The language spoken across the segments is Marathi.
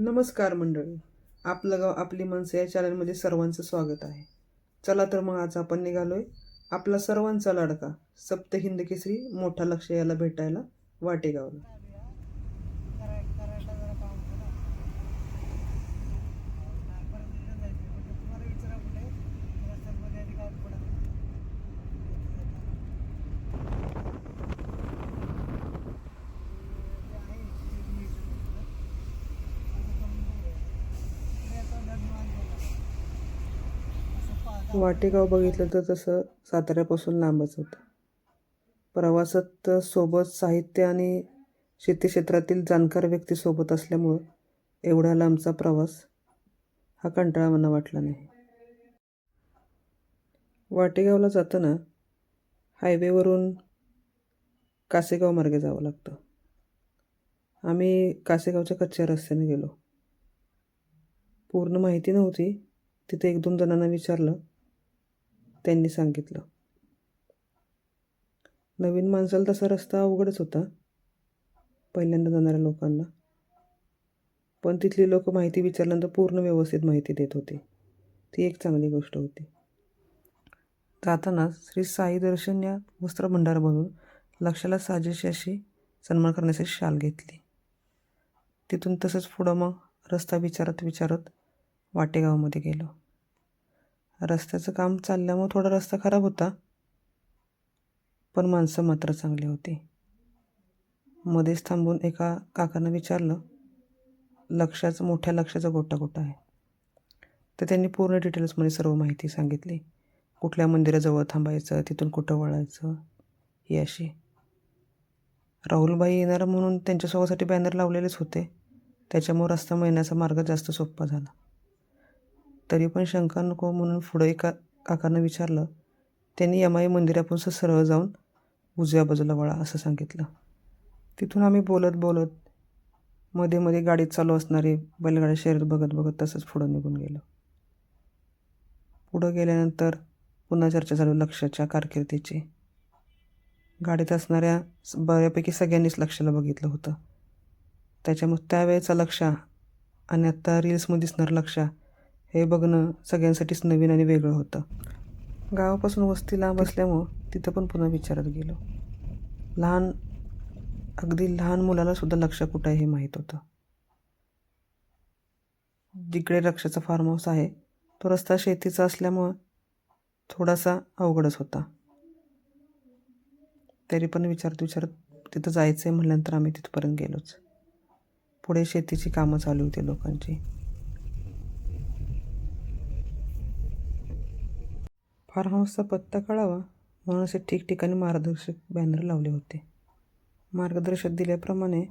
नमस्कार मंडळी. आपलं गाव आपली माणसं या चॅनलमध्ये सर्वांचं स्वागत आहे. चला तर मग आज आपण निघालोय आपला सर्वांचा लाडका सप्त हिंद केसरी मोठा लक्ष याला भेटायला वाटेगावला. वाटेगाव बघितलं तर तसं साताऱ्यापासून लांबच होतं. प्रवासात सोबत साहित्य आणि शेती क्षेत्रातील जाणकार व्यक्ती सोबत असल्यामुळं एवढा लांबचा प्रवास हा कंटाळा मला वाटला नाही. वाटेगावला जाताना हायवेवरून कासेगाव मार्गे जावं लागतं. आम्ही कासेगावच्या कच्च्या रस्त्याने गेलो. पूर्ण माहिती नव्हती. तिथे एक दोन जणांना विचारलं त्यांनी सांगितलं. नवीन माणसाला तसा रस्ता अवघडच होता पहिल्यांदा जाणाऱ्या लोकांना. पण तिथली लोक माहिती विचारल्यानंतर पूर्ण व्यवस्थित माहिती देत होती. ती एक चांगली गोष्ट होती. जातानाच श्री साई दर्शन या वस्त्रभंडारमधून लक्षाला साजेशी अशी सन्मान करण्यासाठी शाल घेतली. तिथून तसंच पुढं मग रस्ता विचारत विचारत वाटेगावामध्ये गेलो. रस्त्याचं काम चालल्यामुळं थोडा रस्ता खराब होता. पण माणसं मात्र चांगली होती. मध्येच थांबून एका काकानं विचारलं लक्षाचं मोठ्या लक्षाचा गोटा कुठं आहे? तर त्यांनी पूर्ण डिटेल्समध्ये सर्व माहिती सांगितली. कुठल्या मंदिराजवळ थांबायचं तिथून कुठं वळायचं ही अशी. राहुलबाई येणार म्हणून त्यांच्यासोबतसाठी बॅनर लावलेलेच होते. त्याच्यामुळे रस्ता मिळण्याचा मार्ग जास्त सोपा झाला. तरी पण शंका नको म्हणून पुढं एका काकानं विचारलं त्यांनी यमाई मंदिरापासून सरळ जाऊन उजव्या बाजूला वळा असं सांगितलं. तिथून आम्ही बोलत बोलत मध्ये मध्ये गाडीत चालू असणारे बैलगाड्या शर्यत बघत बघत तसंच पुढं निघून गेलो. पुढं गेल्यानंतर पुन्हा चर्चा चालू लक्षाच्या कारकिर्दीची. गाडीत असणाऱ्या बऱ्यापैकी सगळ्यांनीच लक्षाला बघितलं होतं. त्याच्यामुळे त्यावेळेचा लक्ष आणि आत्ता रील्समध्ये दिसणारं लक्ष हे बघणं सगळ्यांसाठीच नवीन आणि वेगळं होतं. गावापासून वस्ती लांब असल्यामुळं तिथं पण पुन्हा विचारत गेलो. लहान अगदी लहान मुलाला सुद्धा लक्ष कुठं आहे हे माहीत होतं. जिकडे रक्षाचा फार्म हाऊस आहे तो रस्ता शेतीचा असल्यामुळं थोडासा अवघडच होता. तरी पण विचारत विचारत तिथं जायचं आहे म्हटल्यानंतर आम्ही तिथपर्यंत गेलोच. पुढे शेतीची कामं चालू होती लोकांची. फार्म हाऊसचा पत्ता कळावा म्हणून असे ठिकठिकाणी मार्गदर्शक बॅनर लावले होते. मार्गदर्शक दिल्याप्रमाणे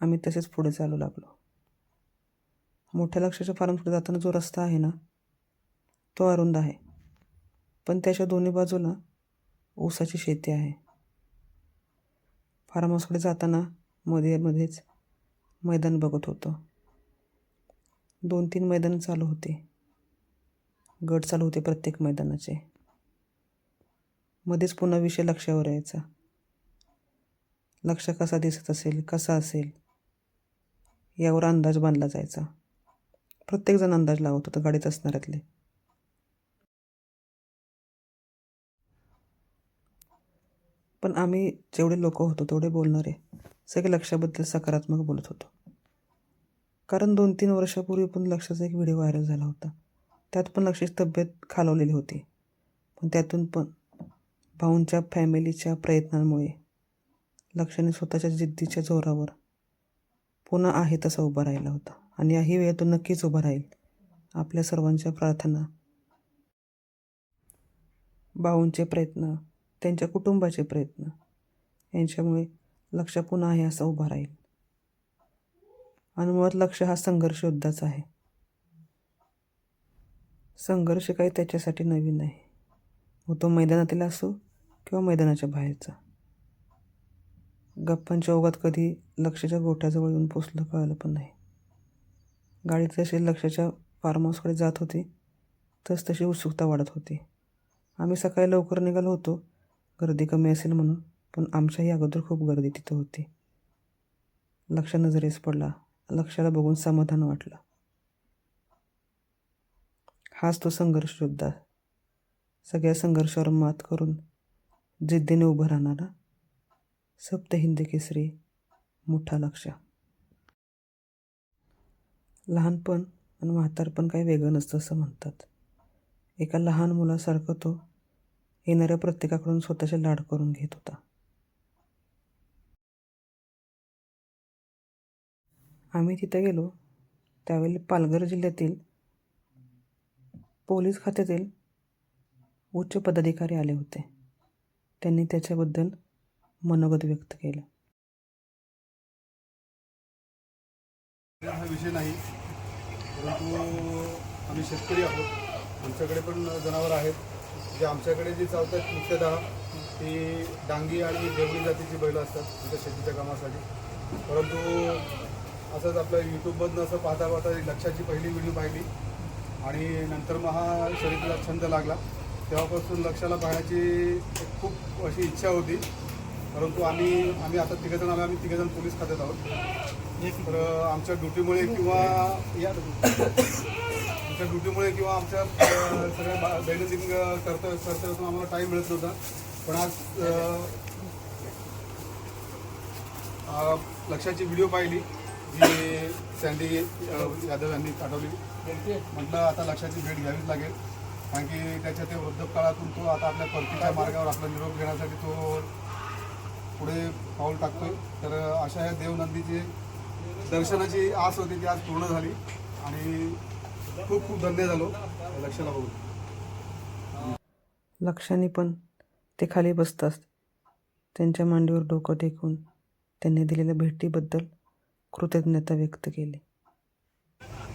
आम्ही तसेच पुढे चालू लागलो. मोठ्या लक्षाच्या फार्म पुढे जाताना जो रस्ता आहे ना तो अरुंद आहे. पण त्याच्या दोन्ही बाजूला ऊसाची शेती आहे. फार्म हाऊसकडे जाताना मध्ये मध्येच मैदान बघत होतो. दोन तीन मैदान चालू होते. गट चालू होते प्रत्येक मैदानाचे. मध्येच पुन्हा विषय लक्षावर यायचा. लक्ष कसा दिसत असेल कसा असेल यावर अंदाज बांधला जायचा. प्रत्येकजण अंदाज लावत होता गाडीत असणाऱ्यातले. पण आम्ही जेवढे लोक होतो तेवढे बोलणारे. सगळे लक्षाबद्दल सकारात्मक बोलत होतो. कारण दोन तीन वर्षापूर्वी पण लक्षाचा एक व्हिडिओ व्हायरल झाला होता. त्यात पण लक्षाची तब्येत खालवलेली होती. पण त्यातून पण भाऊंच्या फॅमिलीच्या प्रयत्नांमुळे लक्षाने स्वतःच्या जिद्दीच्या जोरावर पुन्हा आहे तसा उभा राहिला होता. आणि याही वेळेत तो नक्कीच उभा राहील. आपल्या सर्वांच्या प्रार्थना भाऊंचे प्रयत्न त्यांच्या कुटुंबाचे प्रयत्न यांच्यामुळे लक्ष पुन्हा आहे असा उभा राहील. आणि मुळात लक्ष हा संघर्ष युद्धाचा आहे. संघर्ष काही त्याच्यासाठी नवीन नाही. मग तो मैदानातील असो किंवा मैदानाच्या बाहेरचा. गप्पांच्या ओघात कधी लक्षाच्या गोठ्याजवळ येऊन पोचलं कळलं पण नाही. गाडी तशी लक्षाच्या फार्म हाऊसकडे जात होती तस तशी उत्सुकता वाढत होती. आम्ही सकाळी लवकर निघालो होतो. गर्दी कमी असेल म्हणून पण आमच्याही अगोदर खूप गर्दी तिथं होती. लक्ष नजरेस पडला. लक्षाला बघून समाधान वाटलं. हाच तो संघर्ष योद्धा. सगळ्या संघर्षावर मात करून जिद्दीने उभं राहणारा सप्त हिंद केसरी मोठा लक्ष. लहानपण आणि म्हातारपण काही वेगळं नसतं असं म्हणतात. एका लहान मुलासारखं तो येणाऱ्या प्रत्येकाकडून स्वतःचे लाड करून घेत होता. आम्ही तिथं गेलो त्यावेळी पालघर जिल्ह्यातील पोलीस खात्यातील उच्च पदाधिकारी आले होते. त्यांनी त्याच्याबद्दल मनोगत व्यक्त केलं. हा विषय नाही. परंतु आम्ही शेतकरी आहोत. आमच्याकडे पण जनावर आहेत. जे आमच्याकडे जे चालतात मुख्यतः ती डांगी आणि देवळी जातीची बैलं असतात आमच्या शेतीच्या कामासाठी. परंतु असंच आपल्या यूट्यूबमधनं असं पाहता पाहता लक्षाची पहिली व्हिडिओ पाहिली. आणि नंतर मग हा शरीराला छंद लागला. तेव्हापासून लक्षाला पाहण्याची एक खूप अशी इच्छा होती. परंतु आम्ही आम्ही आता तिघजण आलो आम्ही तिघजण पोलीस खात्यात आहोत तर आमच्या ड्युटीमुळे किंवा या आमच्या ड्युटीमुळे किंवा आमच्या सगळ्या बा- दैनंदिन करता करता आम्हाला टाईम मिळत नव्हता. पण आज लक्षाची व्हिडिओ पाहिली. जी सँडी यादव यांनी पाठवली. म्हटलं आता लक्षाची भेट घ्यावीच लागेल. कारण की त्याच्या ते वृद्धकाळातून तो आता आपल्या परतीच्या मार्गावर आपला निरोप घेण्यासाठी तो पुढे पाऊल टाकतोय. तर अशा या देवनंदीची दर्शनाची आस होती ती आज पूर्ण झाली. आणि खूप खूप धन्य झालो. लक्षाला बघून. लक्षाने पण ते खाली बसतात. त्यांच्या मांडीवर डोकं टेकून त्यांनी दिलेल्या भेटीबद्दल कृतज्ञता व्यक्त केली.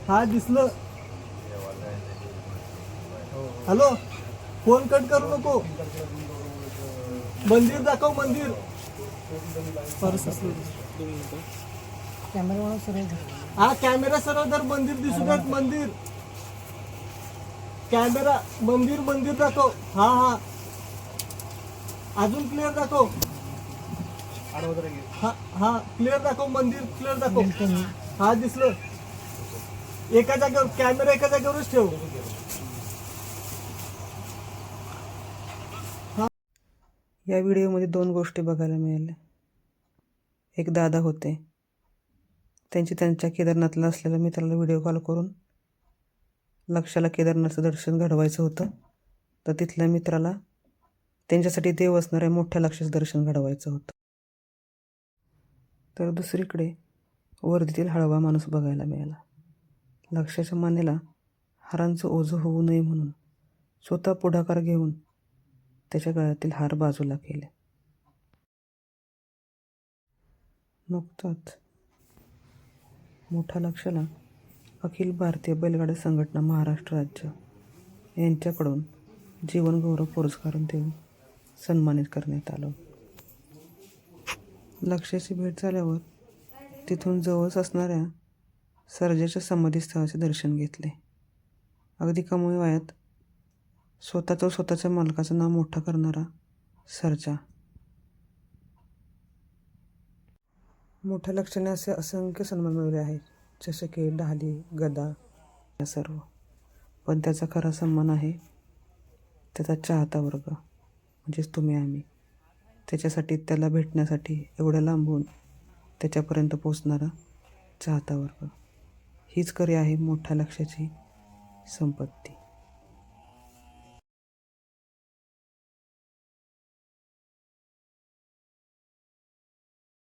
हा दिसलं. हॅलो फोन कट करू नको. मंदिर दाखव मंदिर. हा कॅमेरा सरळ तर मंदिर दिसू देत मंदिर. कॅमेरा मंदिर मंदिर दाखव. हा हा. अजून क्लिअर दाखव. हा हा क्लिअर दाखव मंदिर क्लिअर दाखव. हा दिसलं. एका जागेवर कॅमेरा एका जागेवरच ठेव. या व्हिडिओमध्ये दोन गोष्टी बघायला मिळाल्या. एक दादा होते. त्यांची त्यांच्या केदारनाथला असलेल्या मित्राला व्हिडिओ कॉल करून लक्षाला केदारनाथचं दर्शन घडवायचं होतं. तर तिथल्या मित्राला त्यांच्यासाठी देव असणाऱ्या मोठ्या लक्षाचं दर्शन घडवायचं होतं. तर दुसरीकडे वर्धीतील हळवा माणूस बघायला मिळाला. लक्षाच्या मानेला हारांचं ओझं होऊ नये म्हणून स्वतः पुढाकार घेऊन त्याच्या गळ्यातील हार बाजूला केले. नुकताच मोठ्या लक्षाला अखिल भारतीय बैलगाडी संघटना महाराष्ट्र राज्य यांच्याकडून जीवनगौरव पुरस्कार देऊन सन्मानित करण्यात आलं. लक्षाची भेट झाल्यावर तिथून जवळच असणाऱ्या सर्जाच्या समाधीस्थळाचे दर्शन घेतले. अगदी कमी वयात स्वतःचं स्वतःच्या मालकाचं नाव मोठं करणारा सर्जा. मोठ्या लक्षणे असे असंख्य सन्मान मिळवले आहेत जसे की ढाली गदा या सर्व. पण त्याचा खरा सन्मान आहे त्याचा चाहता वर्ग म्हणजेच तुम्ही आम्ही. त्याच्यासाठी त्याला भेटण्यासाठी एवढ्या लांबून त्याच्यापर्यंत पोचणारा चाहता वर्ग. हीच खरी आहे मोठ्या लक्षाची संपत्ती.